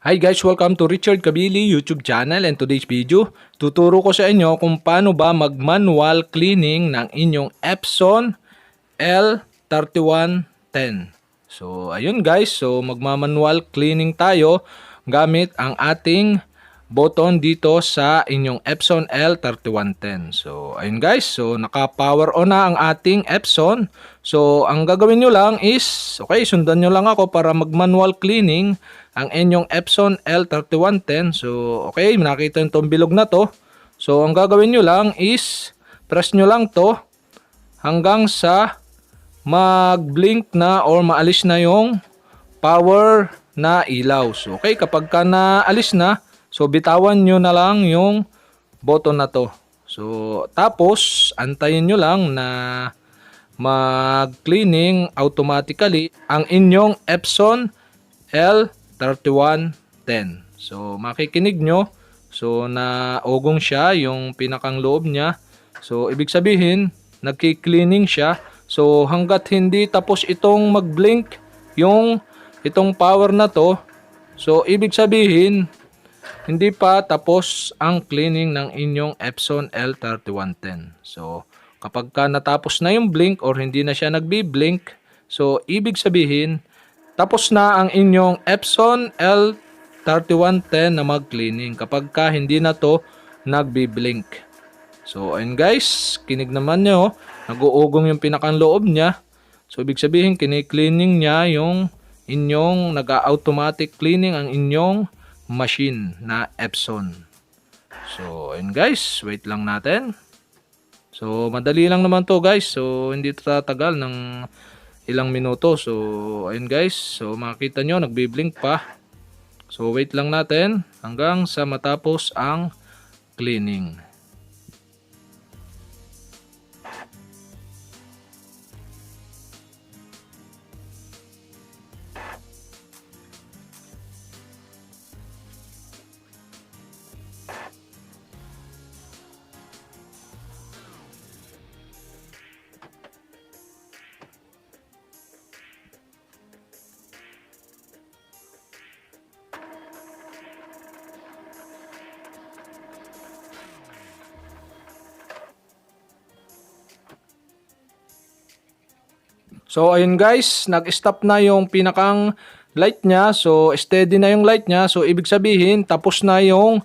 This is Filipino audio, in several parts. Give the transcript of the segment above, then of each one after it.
Hi guys, welcome to Richard Kabili YouTube channel and today's video, tuturo ko sa inyo kung paano ba mag-manual cleaning ng inyong Epson L3110. So ayun guys, so magma-manual cleaning tayo gamit ang ating button dito sa inyong Epson L3110. So ayun guys, so naka-power on na ang ating Epson. So ang gagawin nyo lang is, okay, sundan nyo lang ako para mag-manual cleaning ang inyong Epson L3110. So, okay, nakita nyo itong bilog na to. So, ang gagawin nyo lang is, press nyo lang to hanggang sa mag-blink na or maalis na yung power na ilaw. So, okay, kapag ka naalis na, so bitawan nyo na lang yung button na to. So, tapos, antayin nyo lang na mag-cleaning automatically ang inyong Epson L3110. So, makikinig nyo. So, na ugong siya, yung pinakang loob niya. So, ibig sabihin, nagki-cleaning siya. So, hanggat hindi tapos itong mag-blink, yung itong power na to, so, ibig sabihin, hindi pa tapos ang cleaning ng inyong Epson L3110. So, kapag ka natapos na yung blink or hindi na siya nagbi-blink, so, ibig sabihin, tapos na ang inyong Epson L3110 na mag-cleaning kapag ka hindi na to nagbi-blink. So, ayun guys, kinig naman nyo, nag-uugong yung pinakang loob niya. So, ibig sabihin, kini-cleaning niya yung inyong nag-automatic cleaning ang inyong machine na Epson. So, ayun guys, wait lang natin. So, madali lang naman to guys. So, hindi tatagal ng ilang minuto. So, ayun guys. So, makita nyo, nagbi-blink pa. So, wait lang natin hanggang sa matapos ang cleaning. So ayun guys, nag-stop na yung pinakang light niya. So steady na yung light niya. So ibig sabihin tapos na yung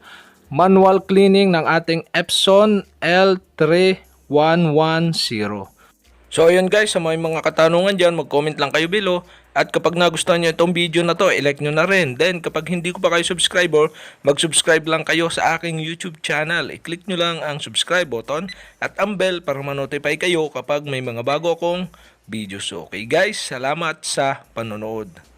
manual cleaning ng ating Epson L3110. So ayun guys, sa may mga katanungan dyan, mag-comment lang kayo below. At kapag nagustuhan nyo itong video na to, i-like nyo na rin. Then kapag hindi ko pa kayo subscriber, mag-subscribe lang kayo sa aking YouTube channel. I-click nyo lang ang subscribe button at ang bell para ma-notify kayo kapag may mga bago akong videos. Okay guys, salamat sa panonood.